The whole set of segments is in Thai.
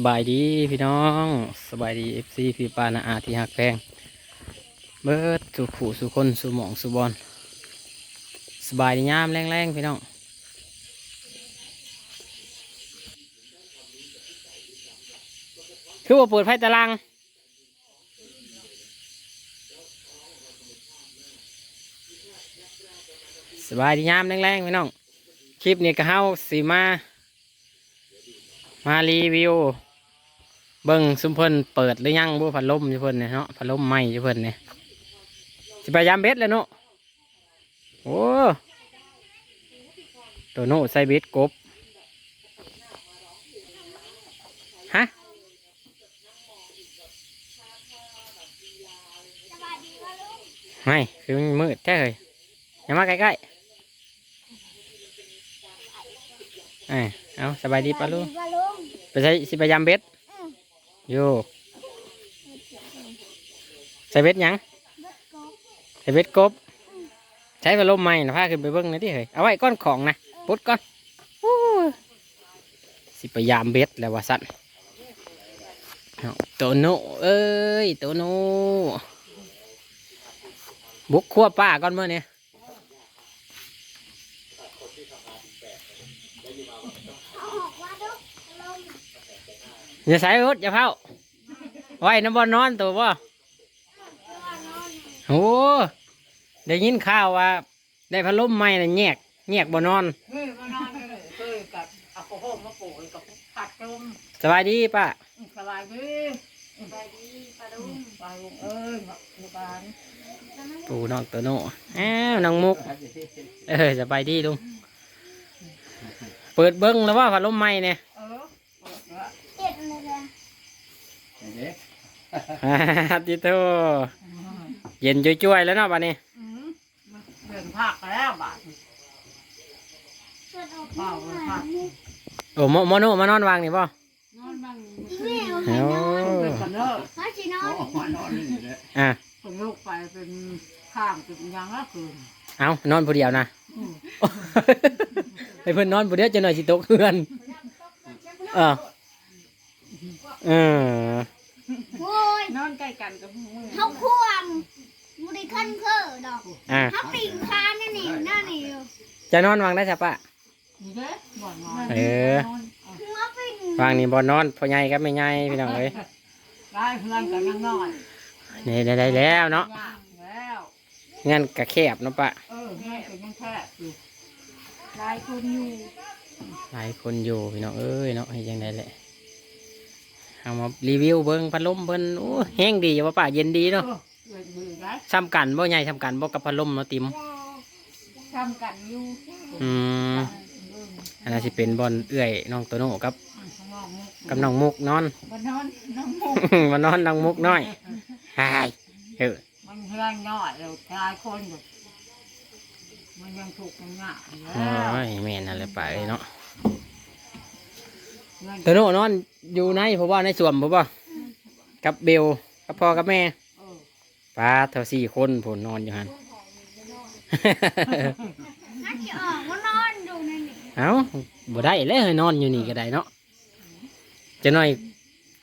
สบายดีพี่น้องสบายดีเอฟซีพี่ปานาอาที่หักแพงเบิดสุขูสุคนสุหมองสุบอลสบายดียามแรงๆพี่น้องคือว่าเปิดไฟตารางสบายดียามแรงๆพี่น้องคลิปนี้ก็เฮาสีมา มารีวิว เบิ่งซุมเพิ่นเปิดหรือยังบ่พัดลมอยู่เพิ่นเนี่ยเนาะพัดลมใหม่อยู่เพิ่นเนี่ยสิพยายามเบ็ดเลยเนาะโอ้ตัวโน่ใส่เบ็ดกบฮะไม่คือมันมืดแท้เลยอย่ามาใกล้ๆเอ้ยเอาสบายดีปะลูกปลาลุงไปใช้สิพยายามเบ็ดอืม โยใส่เบ็ดยังใส่เบ็ดกบ ใช้พัดลมใหม่นะพาขึ้นไปเบิ้งหนะที่เฮ้ยเอาไว้ก้อนของนะปุ๊ดก้อนสิพยายามเบ็ดแล้วว่าสั่นเอาโตโน่เอ้ยโตโน่บุกขั้วป้าก่อนเมื่อนี้เอา อย่าใส่รถอย่าเผาไว้น้ำบอลนอนตัวบ่ว่าโอ้ได้ยินข่าวว่า ได้พัดลมใหม่น่ะแยกแยกบ่นอนเฮ้ยมานอนเลยเคยกับเอาโคมมาปลูกกับผัดจุ่มสบายดีป้าสบายดีสบายดีปลาลุงปลาลุงเอ้ยมาบ้านปูนองตัวโน่อ้าวน้องมุก เออสบายดีลุงเปิดเบิ้งแล้วว่าพัดลมใหม่เนี่ย เออเปิดละ เจ็ดเลยนะ ฮ่าติโตเย็นจ้วยๆแล้วเนาะบัดนี้อืมมันเดินภาคแล้วบาทเปิดออกมาหน่อยนี่โอ้โมโมโนมานอนวางนี่ป่ะนอนบ้างนี่เอาโอ้ให้นอนเป็นกันเนอะเขาสินอนอะผมลูกไปเป็นข้างเป็นยังละคืนเอานอนผู้เดียวนะ อืมให้เพื่อนนอนผู้เดียวจะหน่อยสิตกเพื่อนเออเออ โอ้ยนอนใกล้กันกับมือเขาควงมุได้ขั้นเคอดอกอะเขาปิ่งคานั่นนี่นั่นนี่อยู่จะนอนวางได้จ้ะป้านี่เด้บ่อนนอนเออนอนเออหัวปิ่งวางนี่บอนนอนพ่อใหญ่กับแม่ใหญ่พี่น้องเอ้ยได้เพื่อนกันยังน้อยนี่ได้ได้แล้วเนาะยากแล้วงั้นกะแคบเนาะป้าเออแม่ก็ยังแค่อยู่ลายคนอยู่หลายคนอยู่พี่น้องเอ้ยเนาะให้ยังไงแหละ เอามารีวิวเบิ้งพัดลมเบิ้งโอ้แห้งดีว่าป้าเย็นดีเนาะเออเกิดมือได้ซ้ำกันบ่ใหญ่ซ้ำกันบ่กับพัดลมเนาะติม ทำกันอยู่อืมอันนั้นสิเป็นบอลเอื้อยน้องโตโน่กับข้างนอกมุกกับน้องมุกนอน บนนอนน้องมุก มานอนน้องมุกน้อยหายเออมันเพื่อนน้อยเราชายคนแบบมันยังถูกยังหนักอยู่โอ้แล้วยแม่นอะไรไปเนาะเพื่อน โตโน่นอนอยู่ในเพราะว่าในสวมเพราะว่ากับเบลกับพ่อกับแม่เออป้าเท่าสี่คนผลนอนอยู่หันนั่นที่ออกมานอนดูนั่นนี่เอ้าบ่ได้เลยนอนอยู่นี่ก็ได้เนาะจะหน่อย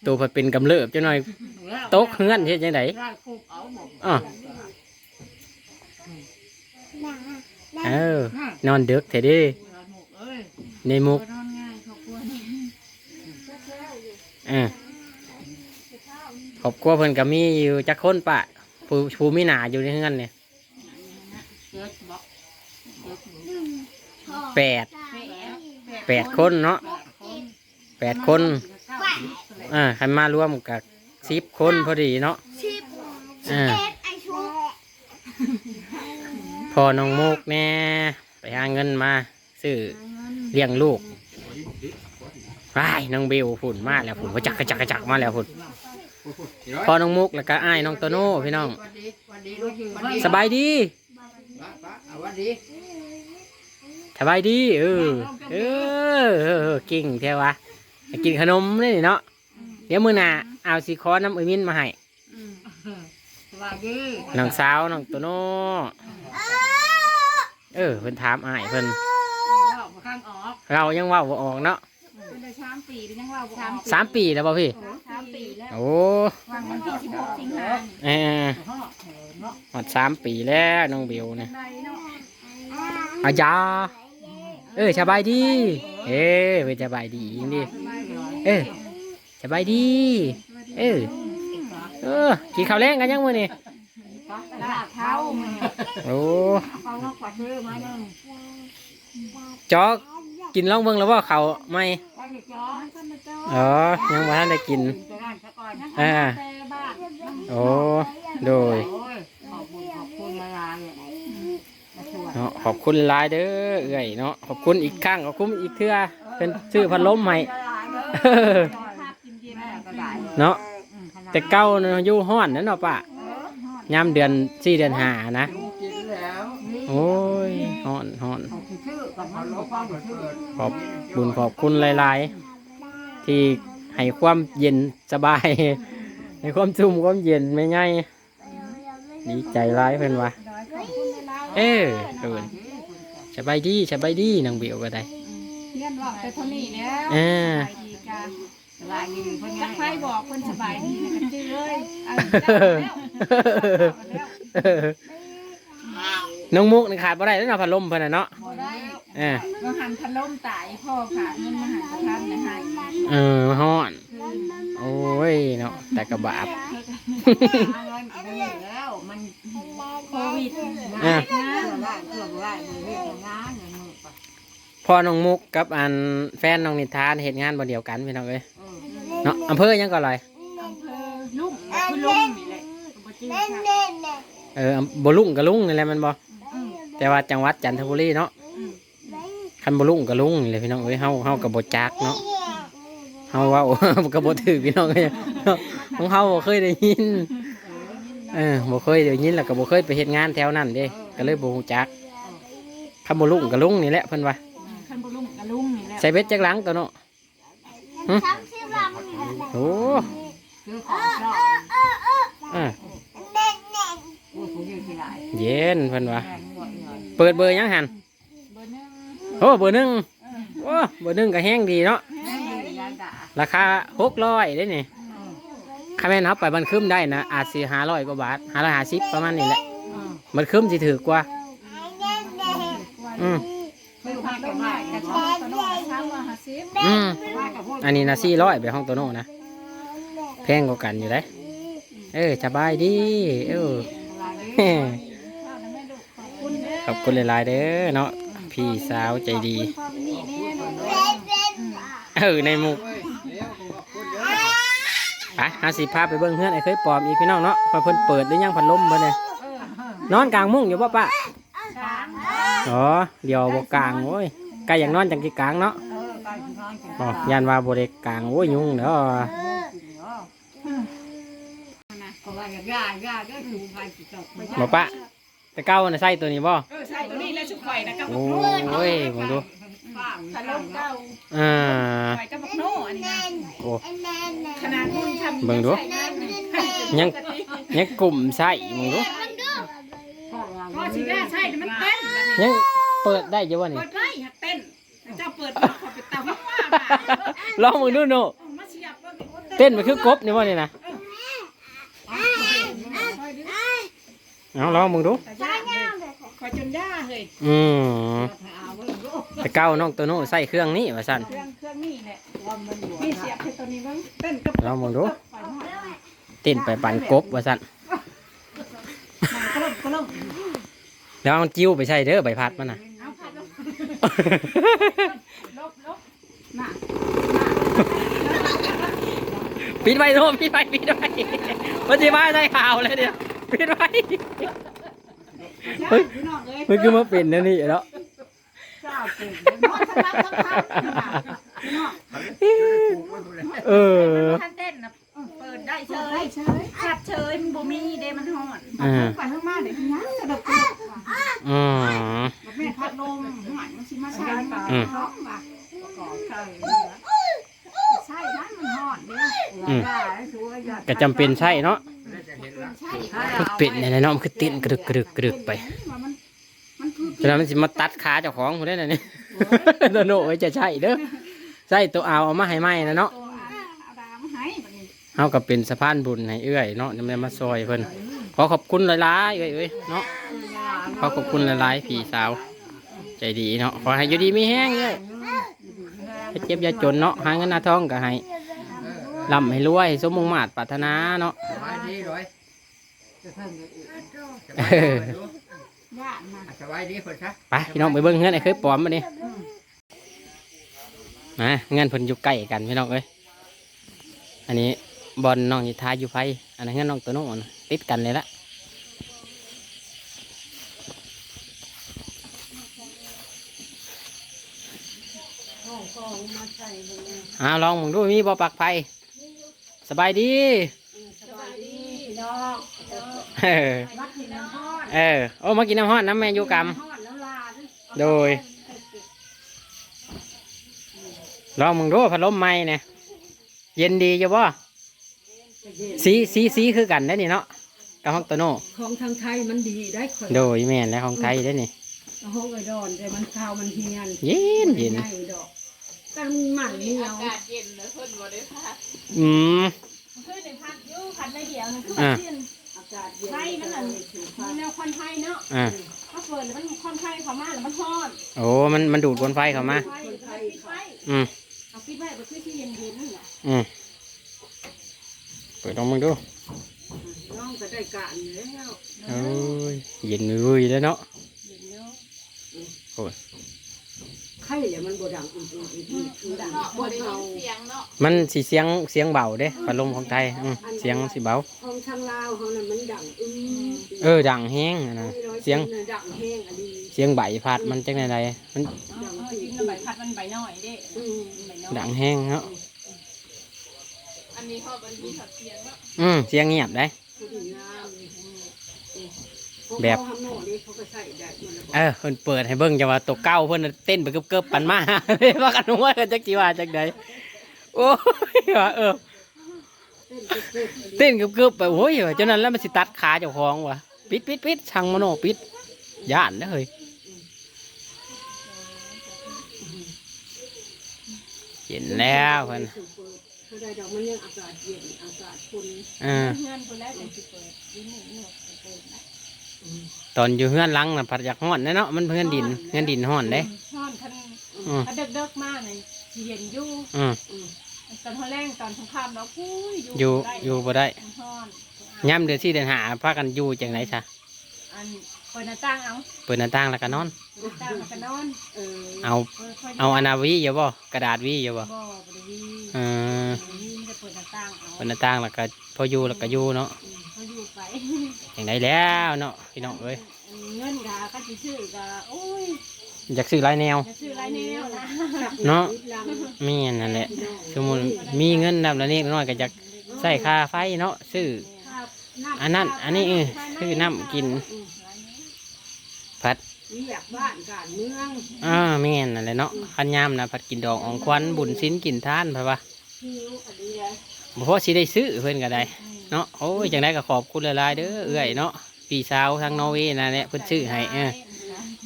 ตัวเพิ่นเป็นกำเริบจะหน่อยโต๊ะเฮือนเฮ็ดจังไดได้คุกเอาหมดอ้อน่ะเออนอนดึกแท้เดิเพื่อนหมกเอ้ยในมุก นอนง่ายครอบครัวนี่ เออครอบครัวเพิ่นก็มีอยู่จักคนปะผู้ผู้มีหนาอยู่ในเฮือนเนี่ยเจ็ดบอกเจ็ดหนึ่งสองแปดสามสี่แปดคนเนาะแปดคนแปดคนอ่าคันมารวมกับสิบคนพอดีเนาะสิบอ่าเอ็ดไอชูพอน้องมุกแน่ไปหาเงินมาซื้อเลี้ยงลูก ไปน้องเบลฝุ่นมาแล้วฝุ่นกระจักกระจักกระจักมาแล้วฝุ่นพอน้องมุกแล้วก็อ้ายน้องโตโน่พี่น้องวันดีวันดีลูกอยู่สบายดีวันดีสบายดีเออเออเออเออกิ่งเท่วะไปกินขนมนี่เนาะเดี๋ยวมื้อหน้าเอาสีคอน้ำเอมินมาให้สบายดีน้องสาวน้องโตโน่เออเพิ่นถามอ้ายเพิ่นว่าข้างออกเรายังเว่าบ่ออกเนาะ ไม่ได้สามปีเป็นยังว่าบ่ออกสามปีแล้วป่ะพี่ สามปีแล้วโอ้วางวันที่สิบหกสิงหาเออเนาะเนาะหมดสามปีแล้วน้องเบลเนี่ยใดเนาะอาจาเออสบายดี เออเว้ยสบายดีจริงดิเออสบายดี เออเออกินข้าวแรงกันยังมื้อนี่ลาดเท้ามันโอ้เอาเนาะกวาดเรือมาหนึ่งจอกกินลองเบิ่งแล้วว่าเขาวไหม่ไปเด็กจ้ อท่านเจ้าอ๋อ ยังบ่ทันได้กินไปงานซะก่อนอ่าแต่บ้านโอ้ โดยโอ้ยขอบคุณขอบคุณละลายมาช่วยเนาะขอบคุณหลายเด้อเอ้ยเนาะ ขอบคุณอีกครั้งขอบคุณอีกเทื่อเป็นซื้อพัดลมให้เออภาพกินเย็นแม่ก็ได้เนาะ แต่เก่าเนาะอยู่ห้อนนั่นเนาะป้ายามเดือนสี่เดือนห้านะกินแล้วโอ้ยฮ้อนฮ้อนเขา ชื่อกับมันรู้ความชื่อขอบบุญขอบคุณหลาย ๆ ที่ให้ความเย็นสบาย ให้ความชุ่มความเย็นไม่ง่ายดีใจร้ายเพิ่นว่าดอยขอบคุณเวลาเออเอินสบายดีสบายดีนางเบียวก็ได้เพื่อนบอกไปเท่านี้แล้วเออสบายดีกันลายดีเพิ่นจักไฟบอกเพิ่นสบายดีนะกันจื้อเลยเอาแล้วแล้ว น้องมุกนี่ขาดบ่ได้แล้วเนาะพัดลมเพิ่นน่ะเนาะบ่ได้เออมาหันพัดลมตายพ่อค่ะเงินมาหันกระทันนะให้เออฮ้อน โอ้ยเนาะแต่กระบาบเงินกินแล้วมันโควิดอะเกือบได้เกือบได้มือเฮ็ดงานอย่างมือปะพ่อน้องมุกกับอันแฟนน้องนิทานเฮ็ดงานบ่เดียวกันพี่น้องเอ้ยเออเนาะอำเภอหยังก็เลยอำเภอลุ่มคือลุ่มนี่แหละบ่จื้อค่ะเออบ่ลุงกับลุงนี่แหละแมันบ่ แต่ว่าจังหวัดจันทบุรีเนาะคันบ่ลุงกับลุงนี่แหละพี่น้องเอ้ยเฮาเฮาก็บ่จักเนาะเฮาเว้าก็บ่ถือพี่น้องเอ้ยของเฮาบ่เคยได้ยินเออบ่เคยได้ยินแล้วก็บ่เคยไปเฮ็ดงานแถวนั้นเด้ก็เลยบ่ฮู้จักคันบ่ลุงกับลุงนี่แหละเพิ่นว่าคันบ่ลุ่มกับลุ่มนี่แหละใส่เบ็ดจักหลังตัวเนาะหึโอ้คือของชอบอะโอ้ยผู้ยืนที่ไหนเย็นเพิ่นว่าแม่งหมด เลยเปิดเบอร์ยังหันเบอร์หนึ่งโอ้เบอร์หนึ่งโอ้เบอร์หนึ่งก็แห้งดีเนาะแม่งยืนยันด่าราคาหกร้อยได้นี่ค่าแม่นครับไปบันคืมได้นะอาจสิห้าร้อยกว่าบาทห้าร้อยห้าสิบประมาณนี้แหละมันคืมสิถือกว่าอืมคือพัพัดกลกัมนใหไว้ม่กกัระนชอว่าบกระโดดช้างว่าหาซิบอืมว่ากับพวกอันนี้นะสี่ร้อยไปห้องโตัวโน่นะแพงกว่ากันอยู่เลยเออสบายดีเออ ขอบคุณหลายๆเด้อเนาะพี่สาวใจดีขอบคุณพ่อนี่แน่นอนเออในหมุกไปหาสิพาไปเบิ้งเพื่อนไอ้เคยปลอมอีกพี่น้องเนาะพอเพิ่นเปิดหรือยังพัดลมบ่เนี่ยนอนกลางมุ้งอยู่ป่ะปะช้างอ๋อเดี๋ยวบกลางโอ้ยใกล้อย่างนอนจังกีกลางเนาะเออการนอนกินอ๋อยันว่าบริกลางโอ้ยยุ่งเด้อเพราะว่าย่าย่าก็ถูกไปจิตตกไปบอกปะ แต่เก้าน่ะใส่ตัวนี้บ่เออใช่ตัวนี้แล้วชุกไข่นะกับโอ้ยมึงดูพัดลมเก่าอ่าไข่กับบักโน่อันนี้นะโอ้ ขนาดมุ่นทำเบิ่งดูยังยังกลุ่มใส่มึงดูก็สิได้ใช่แต่มันเต้นยังเปิดได้อยู่วะนี่ เปิดไล่หักเต้นเจ้าเปิดขอไปตามว่าลองมึงดูโนมาเสียบเต้นไปคือกบนี่วะนี่นะเอาลองมึงดูแต่ย่าเลยขอจนย่าเลยอืมแต่เก้าน้องตัวโน้ใส่เครื่องนี้ว่าสั่นเครื่องเครื่องนี่แหละพี่เสียบให้ตัวนี้บ้างเต้นกับลองมึงดูปล่อยหอดเต้นไปปั่นกบว่าสั่นกระลมกระลมแล้วเอาจิ้วไปใส่เด้อใบพัดมันน่ะ เอาพัดลมลบลบน่ะปิดไว้โทษปิดไว้ปิดไว้มันจะมาได้ข่าวเลยเดียว ปิดไว้เฮ้ยพี่น้องเอ้ยมันคือมาเป็นนั่นนี่แล้วเจ้าเก่งน้องทั้งรับทั้งทำพี่น้องเออท่านเต้นนะเปิดได้เฉยเฉยขัดเฉยมันบ่มีเด้มันหอนอ่าไปข้างมาเดี๋ยวยังกระดกกระดกอืมแม่พัดลมหอยมันสิมาใช่ไหมอืมร้องว่ะก่อใช่ใช่นะมันหอนเด้อย่าชัวย่าก็จำเป็นใช่เนาะใช่ มันเป็นอะไรเนาะมันคือเต้นกระดึกกระดึกกระดึกไปว่ามันมันคือแล้วมันสิมาตัดขาเจ้าของคนได้น่ะนี่โนโน่ไว้จะใช่เด้อใส่ตัวเอาเอามาให้ไหมนะเนาะตัวเอาดามให้บัดนี้เฮาก็เป็นสะพานบุญให้เอื้อยเนาะนำมาซอยเพิ่นขอขอบคุณหลายๆเอ้ยเอ้ยเนาะขอขอบคุณหลายๆพี่สาว ใจดีเนาะขอให้อยู่ดีมีแห้งเอ้ยให้เจ็บอย่าจนเนาะหาเงินหาทองก็ให้ร่ำให้รวยให้สมมุ่งมาตรปรารถนาเนาะ สบายดีเลยจะเพิ่มกันอีกสบายดีเลยดูย่านมาสบายดีคนซะไปพี่น้องไปเบิ่งเงินไอ้เคยปลอมมาดิมาเงินเพิ่นอยู่ใกล้กันพี่น้องเอ้ยอันนี้บอลน้องอยู่ท้ายอยู่ไฟอันนั้นเงินน้องตัวน้องติดกันเลยละอ้าวลองมึงดูมีบ่ปักไฟสบายดี สบายดีพี่น้อง เออวัดที่น้ำฮอเออโอ้มากินน้ำฮ้อนน้ำแมนยูกรรมฮอดแล้วลาดโดย ลองมึงดูพัดลมใหม่เนี่ยเย็นดีอยู่บ่สีสีสีคือกันได้อนี่เนาะกับฮอกโตโน่ของทางไทยมันดีได้คนโดยแม่นและของไทยได้อนี่ห้องไอดอนแต่มันข้าวมันเฮียนเย็นเย็นไม่ได้ดอกกันหมันเหนียวอืมคือในพัดอยู่พัดในเดียวนั่นคืออ่าเย็นอากาเย็น ไฟมันนั่นมีแนวควันไฟเนาะอ่าถ้าเปิดแล้วมันควันไฟเข้ามาแล้วมันฮอดโอ้มันมันดูดบนไฟเข้ามา ไฟมันปิดไฟอืมเอาปิดไว้บ่คือที่เย็นๆนั่นแหละอืมเปิดลองมึงดูน้องก็ได้การแล้วโอ้ยเย็นวุ้ยแล้วเนาะเย็นเนาะ ไข่เนี่ยมันบดังอุ่นๆอุ่นๆคือดังบนเฮามันสีเสียงเสียงเบาเด้พัดลมของไทยอืมเสียงสีเบาของทางลาวเขาน่ะมันดังอื้อเออดังแห้งอะนะเสียงดังแห้งอันนี้เสียงใบพัดมันจังไดๆมันเออเออจริงแล้วใบพัดมันใบน้อยเด้อืมใบน้อยดังแห้งเนาะอันนี้เขาบันทีถัดเสียงเนาะอืมเสียงเงียบได้ผู้ดีงาม แบบเขาทำโน่นนี่เขาก็ใส่ได้หมดแล้วเออเพิ่นเปิดให้เบิ่งจะว่าตัวเก้าเพิ่นน่ะเต้นไปเกือบๆปันมาเลยว่ากันว่ากันจักจีว่าจักใดโอ้ยว่าเออ เต้นเต้นเต้นเกือบๆไปโอ้ยว่าจนนั้นแล้วมันสิตัดขาเจ้าของว่ะปิดปิดปิดช่างมโนปิดย่านเด้อเฮ้ยเห็นแล้วเพิ่นเขาได้ดอกมันยังอากาศเย็นอากาศคุณเออเพื่อนคนแรกเลยสิเปิดยิ้มหนึ่งหนวดเปิดนะ ตอนอยู่เฮือนหลังน่ะผัดอยากฮ้อนเด้เนาะมันเฮือนดินเฮือนดินฮ้อนเด้ฮ้อนคันอืม คันเด็กๆมากเลยสิเย็นอยู่อืมตอนเขาแรงตอนสงครามเราอุ้ยอยู่ได้อยู่บ่ได้มันฮ้อนย่ำเดือนสี่เดือนห้าพากันอยู่จังไดซะอันเปิดหน้าต่างเอาเปิดหน้าต่างแล้วก็นอน หน้าต่างแล้วก็นอนเออเอาปิดไฟเอาอนาวีอยู่บ่กระดาษวีอยู่บ่บ่บริวีเออบริวีมันจะเปิดหน้าต่างเอาเปิดหน้าต่างแล้วก็พออยู่แล้วก็อยู่เนาะเขาอยู่ไป อย่างไรแล้วเนาะพี่น้องเอ้ยเงินกะก็สิซื้อกะโอ้ยอยากซื้อหลายแนว จะซื้ออะไรแนวนะเนาะนิดลังมีอันนั่นแหละสมมุติมีเงินนำแล้วนี่น้อยก็อยากใส่ค่าไฟเนาะซื้ออันนั้นอันนี้เออซื้อน้ำกิน ผัดนี่อยากบ้านการเมืองอ่าแม่นนั่นแหละเนาะคันยามนะผัดกินดอกอองควันบุญสินกินทานเพราะว่าหิวอันนี้เลยบ่พอสิได้ซื้อเพิ่นก็ได้ เนาะโอ้ยจังไดก็ขอบคุณหลายๆเด้อเอื้อยเนาะพี่สาวทางนอร์เวย์นั่นแหละเพิ่นซื้อให้เออ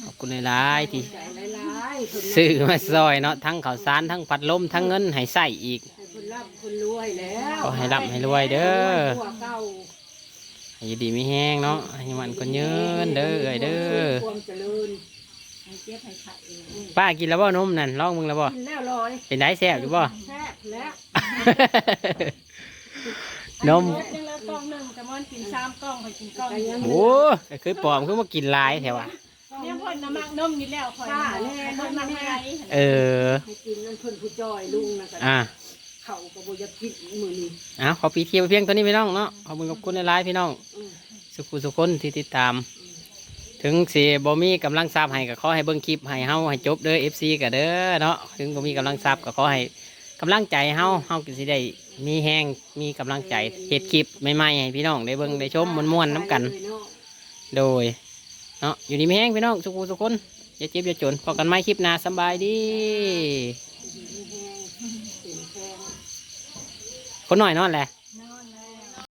ขอบคุณหลายๆที่ใจหลายๆคนซื้อมาซอยเนาะทั้งข้าวสารทั้งพัดลมทั้งเงินให้ใส่อีกให้คนร่ำคนรวยแล้วขอให้ร่ำให้รวยเด้อหัวเก่าให้อยู่ดีไม่แห้งเนาะให้มันคนยืนเด้อเอ้ยเด้อความเจริญให้เจ็บให้ไข่เองป้ากินแล้วบ่นมนั่นลองมึงแล้วบ่กินแล้วลอยเป็นได้แซ่บอยู่บ่แซ่บแล้ว นมเม็ดหนึงแล้วกล้องหนึงแต่มันกินสามกล้องคอยกินกล้องเดียวโอ้ยเคยปลอมคือมากินหลายแถวอะเนี่ยพ่นน้ำมักนมนี่แล้วคอยป้าแน่พ่นั่นนมักแน่อะไรเออให้กินนั่นเพิ่นผู้จอยลุงนะกันอะเขาก็บ่อยากกินมื้อนี้เอาขอปีเทียบเพียงตัวนี้พี่น้องเนาะขอบคุณขอบคุณหลายๆพี่น้องอืมสุขุสุคนที่ติดตาม ถึงสิบ่มีกำลังทรัพย์ให้ก็ขอให้เบิ่งคลิปให้เฮาให้จบเด้อ FC ก็เด้อเนาะถึงบ่มีกำลังทรัพย์ก็ขอให้ กำลังใจเฮาเฮาก็สิได้มีแห้งมีกำลังใจเฮ็ดคลิปใหม่ๆให้พี่น้องได้เบิ่งได้ชมม่วนๆน้ำกัน โดยเนาะอยู่ดีไม่แห้งพี่น้องสุขุสุคนอย่าเจ็บอย่าจนพอกันไหม่คลิปหน้าสบายดี คนหน่อยนอนแหละ